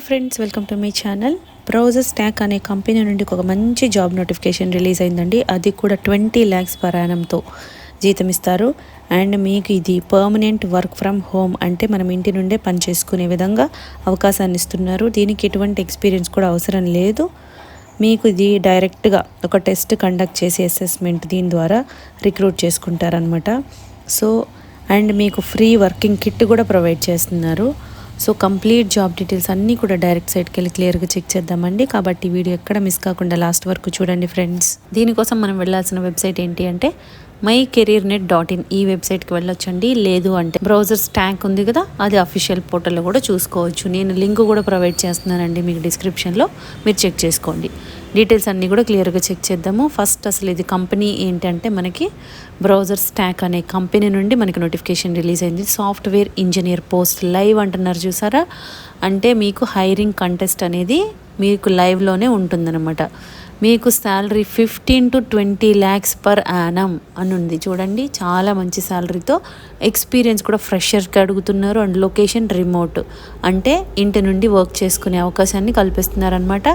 Hi friends welcome to మీ channel. BrowserStack అనే company నుండి ఒక మంచి జాబ్ నోటిఫికేషన్ రిలీజ్ అయిందండి. అది కూడా ట్వంటీ ల్యాక్స్ పర్ జీతం ఇస్తారు. అండ్ మీకు ఇది పర్మనెంట్ వర్క్ ఫ్రమ్ హోమ్ అంటే మనం ఇంటి నుండే పని చేసుకునే విధంగా అవకాశాన్ని ఇస్తున్నారు. దీనికి ఎటువంటి ఎక్స్పీరియన్స్ కూడా అవసరం లేదు. మీకు ఇది డైరెక్ట్గా ఒక టెస్ట్ కండక్ట్ చేసి అసెస్మెంట్ దీని ద్వారా రిక్రూట్ చేసుకుంటారనమాట సో అండ్ మీకు ఫ్రీ వర్కింగ్ కిట్ కూడా ప్రొవైడ్ చేస్తున్నారు. సో కంప్లీట్ జాబ్ డీటెయిల్స్ అన్నీ కూడా డైరెక్ట్ సైట్కి వెళ్ళి క్లియర్గా చెక్ చేద్దామండి. కాబట్టి వీడియో ఎక్కడ మిస్ కాకుండా లాస్ట్ వరకు చూడండి ఫ్రెండ్స్. దీనికోసం మనం వెళ్ళాల్సిన వెబ్సైట్ ఏంటి అంటే my career net dot in ఈ వెబ్సైట్కి వెళ్ళొచ్చండి. లేదు అంటే బ్రౌజర్స్ ట్యాంక్ ఉంది కదా అది అఫీషియల్ పోర్టల్లో కూడా చూసుకోవచ్చు. నేను లింక్ కూడా ప్రొవైడ్ చేస్తున్నానండి మీకు డిస్క్రిప్షన్లో. మీరు చెక్ చేసుకోండి. డీటెయిల్స్ అన్నీ కూడా క్లియర్గా చెక్ చేద్దాము. ఫస్ట్ అసలు ఇది కంపెనీ ఏంటంటే మనకి బ్రౌజర్ స్టాక్ అనే కంపెనీ నుండి మనకి నోటిఫికేషన్ రిలీజ్ అయింది. సాఫ్ట్వేర్ ఇంజనీర్ పోస్ట్ లైవ్ అంటున్నారు చూసారా? అంటే మీకు హైరింగ్ కంటెస్ట్ అనేది మీకు లైవ్లోనే ఉంటుందన్నమాట. మీకు salary fifteen to twenty lakhs per annum అని ఉంది చూడండి చాలా మంచి శాలరీతో ఎక్స్పీరియన్స్ కూడా ఫ్రెషర్కి అడుగుతున్నారు అండ్ లొకేషన్ రిమోట్ అంటే ఇంటి నుండి వర్క్ చేసుకునే అవకాశాన్ని కల్పిస్తున్నారనమాట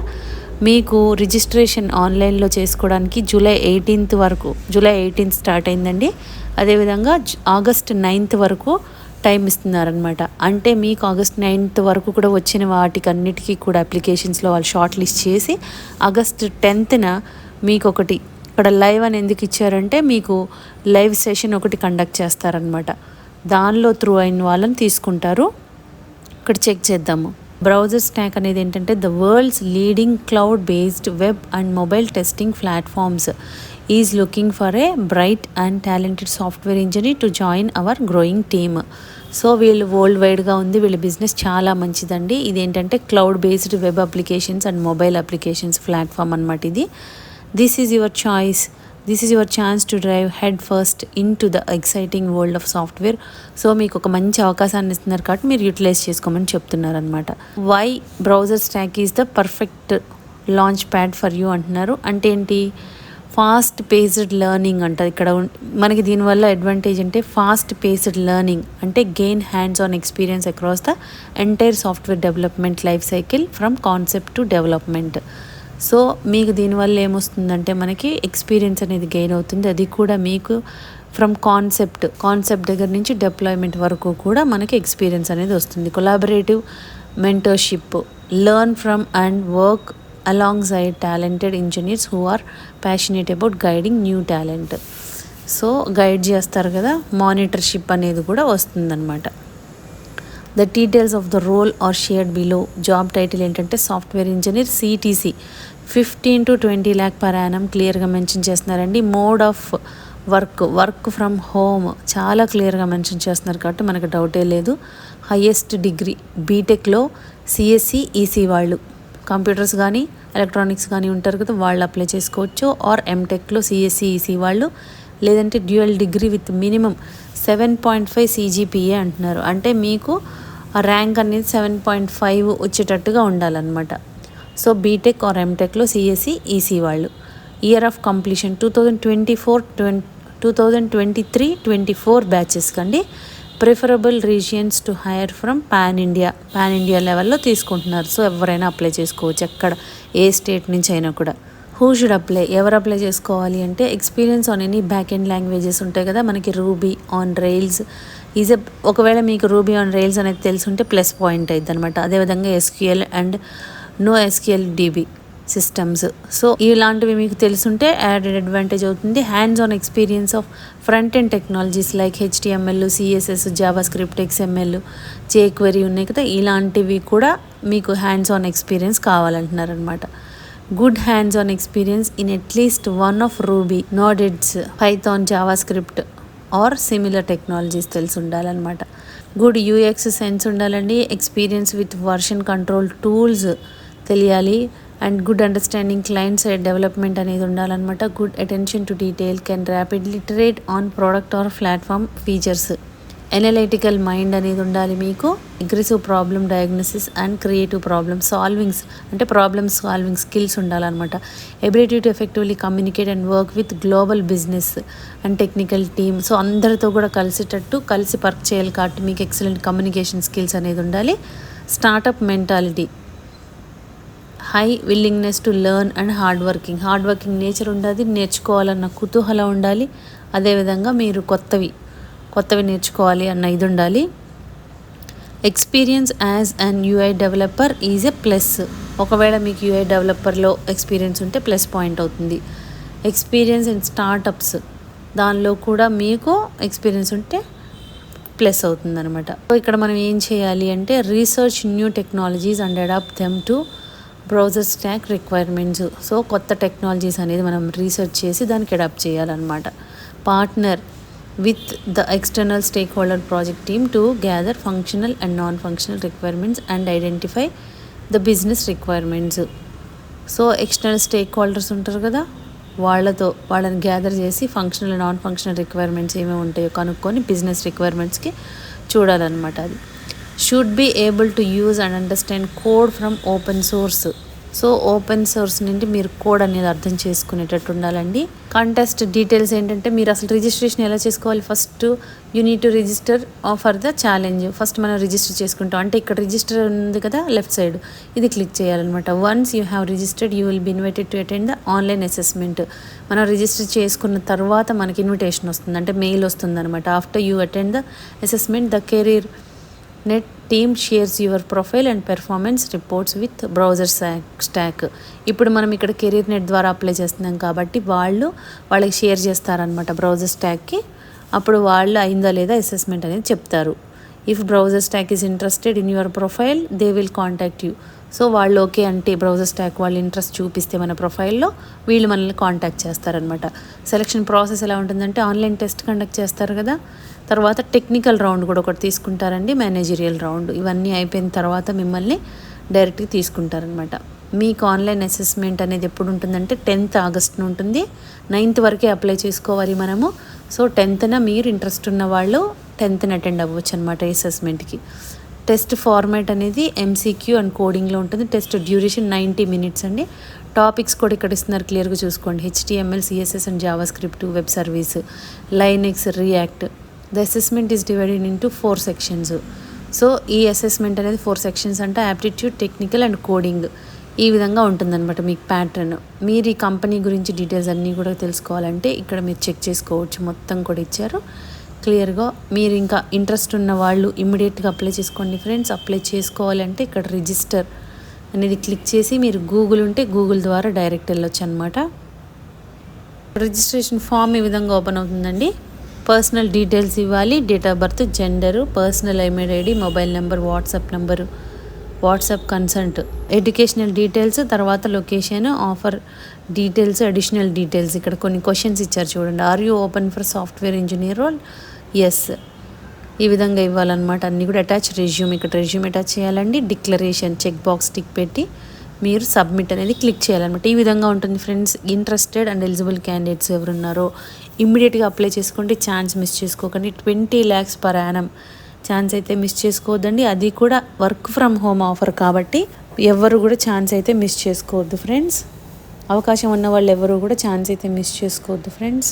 మీకు రిజిస్ట్రేషన్ ఆన్లైన్లో చేసుకోవడానికి జూలై ఎయిటీన్త్ వరకు జూలై ఎయిటీన్త్ స్టార్ట్ అయిందండి. అదేవిధంగా ఆగస్ట్ నైన్త్ వరకు టైం ఇస్తున్నారనమాట అంటే మీకు ఆగస్ట్ నైన్త్ వరకు కూడా వచ్చిన వాటికన్నిటికీ కూడా అప్లికేషన్స్లో వాళ్ళు షార్ట్ లిస్ట్ చేసి ఆగస్ట్ టెన్త్న మీకు ఒకటి ఇక్కడ లైవ్ అని ఎందుకు ఇచ్చారంటే మీకు లైవ్ సెషన్ ఒకటి కండక్ట్ చేస్తారనమాట దానిలో త్రూ అయిన వాళ్ళని తీసుకుంటారు. ఇక్కడ చెక్ చేద్దాము. బ్రౌజర్ స్టాక్ అనేది ఏంటంటే the world's leading cloud based web and mobile testing platforms is looking for a bright and talented software engineer to join our growing team so వీళ్ళు వరల్డ్ వైడ్గా ఉంది. వీళ్ళ బిజినెస్ చాలా మంచిదండి. ఇదేంటంటే cloud based web applications and mobile applications platform అనమాట ఇది. This is your choice this is your chance to drive head first into the exciting world of software so మీకు ఒక మంచి అవకాశాన్ని ఇస్తున్నారు కాబట్టి మీరు యూటిలైజ్ చేసుకోమని చెప్తున్నారు అనమాట why BrowserStack is the perfect launch pad for you అంటున్నారు. అంటే ఏంటి? ఫాస్ట్ పేస్డ్ లెర్నింగ్ అంటారు ఇక్కడ మనకి దీనివల్ల అడ్వాంటేజ్ అంటే ఫాస్ట్ పేస్డ్ లెర్నింగ్ అంటే gain hands on experience across the entire software development life cycle from concept to development. So మీకు దీనివల్ల ఏమొస్తుందంటే మనకి ఎక్స్పీరియన్స్ అనేది గెయిన్ అవుతుంది. అది కూడా మీకు ఫ్రమ్ కాన్సెప్ట్ కాన్సెప్ట్ దగ్గర నుంచి డిప్లాయ్మెంట్ వరకు కూడా మనకి ఎక్స్పీరియన్స్ అనేది వస్తుంది. Collaborative mentorship learn from and work along side talented engineers who are passionate about guiding new talent so guide చేస్తారు కదా మానిటర్షిప్ అనేది కూడా వస్తుందన్నమాట. The details of the role are shared below job title ఏంటంటే software engineer CTC fifteen to twenty lakh per annum క్లియర్గా mention చేస్తున్నారండి. Mode of work work from home చాలా క్లియర్గా మెన్షన్ చేస్తున్నారు కాబట్టి మనకు డౌటే లేదు. హయ్యెస్ట్ డిగ్రీ బీటెక్లో సిఎస్సి ఈసీ వాళ్ళు. కంప్యూటర్స్ కానీ ఎలక్ట్రానిక్స్ కానీ ఉంటారు కదా వాళ్ళు అప్లై చేసుకోవచ్చు. ఆర్ ఎంటెక్లో సిఎస్సి ఈసీ వాళ్ళు. లేదంటే dual degree with minimum seven point five CGPA అంటున్నారు. అంటే మీకు ర్యాంక్ అనేది సెవెన్ పాయింట్ ఫైవ్ వచ్చేటట్టుగా ఉండాలన్నమాట. సో బీటెక్ ఆర్ ఎంటెక్లో సిఎస్సి ఈసీ వాళ్ళు year of completion two thousand twenty four twenty two thousand twenty three twenty four batches కండి. Preferable regions to hire from pan India. Pan India లెవెల్లో తీసుకుంటున్నారు. So ఎవరైనా apply చేసుకోవచ్చు. ఎక్కడ ఏ state నుంచి అయినా కూడా. హూ షుడ్ అప్లై ఎవరు అప్లై చేసుకోవాలి అంటే experience on any back end languages ఉంటాయి కదా. మనకి Ruby on Rails is a ఒకవేళ మీకు రూబీ ఆన్ రైల్స్ అనేది తెలుసుంటే ప్లస్ పాయింట్ అయింది అనమాట అదేవిధంగా SQL and no SQL DB systems so ఇలాంటివి మీకు తెలుసుంటే యాడెడ్ అడ్వాంటేజ్ అవుతుంది. Hands on experience of front end technologies like HTML CSS JavaScript XML jQuery ఉన్నాయి కదా. ఇలాంటివి కూడా మీకు hands on experience కావాలంటున్నారనమాట good hands on experience in at least one of Ruby NodeJS Python JavaScript or similar technologies తెలిసి ఉండాలన్నమాట good UX sense ఉండాలండి. Experience with version control tools తెలియాలి. And good understanding client side development అనేది ఉండాలన్నమాట. Good attention to detail can rapidly trade on product or platform features. Analytical mind అనేది ఉండాలి మీకు. Aggressive problem diagnosis and creative problem solvings అంటే problem solving skills ఉండాలన్నమాట. Ability to effectively communicate and work with global business and technical team. So అందరితో కూడా కలిసేటట్టు కలిసి work చేయాలి కాబట్టి మీకు ఎక్సలెంట్ కమ్యూనికేషన్ స్కిల్స్ అనేది ఉండాలి. Startup mentality. High willingness to learn and hard working hard working nature ఉండాలి నేర్చుకోవాలన్న కుతూహలం ఉండాలి. అదేవిధంగా మీరు కొత్తవి కొత్తవి నేర్చుకోవాలి అన్న ఇది ఉండాలి. Experience as an UI developer is a plus ఒకవేళ మీకు యూఐ డెవలపర్లో ఎక్స్పీరియన్స్ ఉంటే ప్లస్ పాయింట్ అవుతుంది. ఎక్స్పీరియన్స్ ఇన్ స్టార్టప్స్ దానిలో కూడా మీకు ఎక్స్పీరియన్స్ ఉంటే ప్లస్ అవుతుందనమాట సో ఇక్కడ మనం ఏం చేయాలి అంటే research new technologies and adapt them to BrowserStack requirements. So కొత్త టెక్నాలజీస్ అనేది మనం రీసెర్చ్ చేసి దానికి అడాప్ట్ చేయాలన్నమాట. Partner with the external stakeholder project team to gather functional and non functional requirements and identify the business requirements. So external stakeholders ఉంటారు కదా వాళ్ళతో వాళ్ళని గ్యాదర్ చేసి ఫంక్షనల్ నాన్ ఫంక్షనల్ రిక్వైర్మెంట్స్ ఏమేమి ఉంటాయో కనుక్కొని బిజినెస్ రిక్వైర్మెంట్స్కి చూడాలన్నమాట అది. Should be able to use and understand code from open source so open source నుండి మీరు కోడ్ అనేది అర్థం చేసుకునేటట్టు ఉండాలండి. కాంటెస్ట్ డీటెయిల్స్ ఏంటంటే మీరు అసలు రిజిస్ట్రేషన్ ఎలా చేసుకోవాలి? First you need to register for the challenge first మనం రిజిస్టర్ చేసుకుంటాం. అంటే ఇక్కడ రిజిస్టర్ ఉంది కదా లెఫ్ట్ సైడ్ ఇది క్లిక్ చేయాలన్నమాట. Once you have registered you will be invited to attend the online assessment మనం రిజిస్టర్ చేసుకున్న తర్వాత మనకి ఇన్విటేషన్ వస్తుంది. అంటే మెయిల్ వస్తుంది అనమాట after you attend the assessment the career net team shares your profile and performance reports with BrowserStack ఇప్పుడు మనం ఇక్కడ కెరీర్ నెట్ ద్వారా అప్లై చేస్తున్నాం కాబట్టి వాళ్ళు వాళ్ళకి షేర్ చేస్తారనమాట బ్రౌజర్ స్టాక్కి అప్పుడు వాళ్ళు అయిందా లేదా అసెస్మెంట్ అనేది చెప్తారు. If BrowserStack is interested in your profile they will contact you so వాళ్ళు ఓకే అంటే బ్రౌజర్ స్టాక్ వాళ్ళు ఇంట్రెస్ట్ చూపిస్తే మన ప్రొఫైల్లో వీళ్ళు మనల్ని కాంటాక్ట్ చేస్తారనమాట సెలక్షన్ ప్రాసెస్ ఎలా ఉంటుందంటే ఆన్లైన్ టెస్ట్ కండక్ట్ చేస్తారు కదా. తర్వాత టెక్నికల్ రౌండ్ కూడా ఒకటి తీసుకుంటారండి మేనేజరియల్ రౌండ్ ఇవన్నీ అయిపోయిన తర్వాత మిమ్మల్ని డైరెక్ట్గా తీసుకుంటారనమాట మీకు ఆన్లైన్ అసెస్మెంట్ అనేది ఎప్పుడు ఉంటుందంటే టెన్త్ ఆగస్ట్ ఉంటుంది. నైన్త్ వరకే అప్లై చేసుకోవాలి మనము. సో టెన్త్న మీరు ఇంట్రెస్ట్ ఉన్న వాళ్ళు టెన్త్ని అటెండ్ అవ్వచ్చు అనమాట అసెస్మెంట్కి టెస్ట్ ఫార్మాట్ అనేది ఎంసీక్యూ అండ్ కోడింగ్లో ఉంటుంది. టెస్ట్ డ్యూరేషన్ నైంటీ మినిట్స్ అండి. టాపిక్స్ కూడా ఇక్కడ ఇస్తున్నారు క్లియర్గా చూసుకోండి. HTML CSS and JavaScript web service Linux React the assessment is divided into four sections so ఈ అసెస్మెంట్ అనేది ఫోర్ సెక్షన్స్ అంటే యాప్టిట్యూడ్ టెక్నికల్ అండ్ కోడింగ్ ఈ విధంగా ఉంటుందన్నమాట మీకు ప్యాటర్న్ మీరు ఈ కంపెనీ గురించి డీటెయిల్స్ అన్నీ కూడా తెలుసుకోవాలంటే ఇక్కడ మీరు చెక్ చేసుకోవచ్చు. మొత్తం కూడా ఇచ్చారు. క్లియర్గా మీరు ఇంకా ఇంట్రెస్ట్ ఉన్న వాళ్ళు ఇమ్మీడియట్గా అప్లై చేసుకోండి ఫ్రెండ్స్. అప్లై చేసుకోవాలంటే ఇక్కడ రిజిస్టర్ అనేది క్లిక్ చేసి మీరు గూగుల్ ఉంటే గూగుల్ ద్వారా డైరెక్ట్ వెళ్ళొచ్చు అనమాట రిజిస్ట్రేషన్ ఫామ్ ఈ విధంగా ఓపెన్ అవుతుందండి? పర్సనల్ డీటెయిల్స్ ఇవ్వాలి date of birth gender personal email ID mobile number WhatsApp number WhatsApp consent educational details తర్వాత location offer details additional details. ఇక్కడ కొన్ని క్వశ్చన్స్ ఇచ్చారు చూడండి. Are you open for software engineer role? Yes ఈ విధంగా ఇవ్వాలన్నమాట. అన్నీ కూడా అటాచ్ రెజ్యూమ్ ఇక్కడ రెజ్యూమ్ అటాచ్ చేయాలండి. డిక్లరేషన్ చెక్ బాక్స్ టిక్ పెట్టి మీరు సబ్మిట్ అనేది క్లిక్ చేయాలన్నమాట. ఈ విధంగా ఉంటుంది friends interested and eligible candidates ఎవరున్నారో ఇమ్మీడియట్గా అప్లై చేసుకుంటే ఛాన్స్ మిస్ చేసుకోకండి. Twenty lakhs per annum chance అయితే మిస్ చేసుకోవద్దండి. అది కూడా వర్క్ ఫ్రమ్ హోమ్ ఆఫర్ కాబట్టి ఎవరు కూడా ఛాన్స్ అయితే మిస్ చేసుకోవద్దు ఫ్రెండ్స్ అవకాశం ఉన్న వాళ్ళు ఎవరు కూడా ఛాన్స్ అయితే మిస్ చేసుకోవద్దు ఫ్రెండ్స్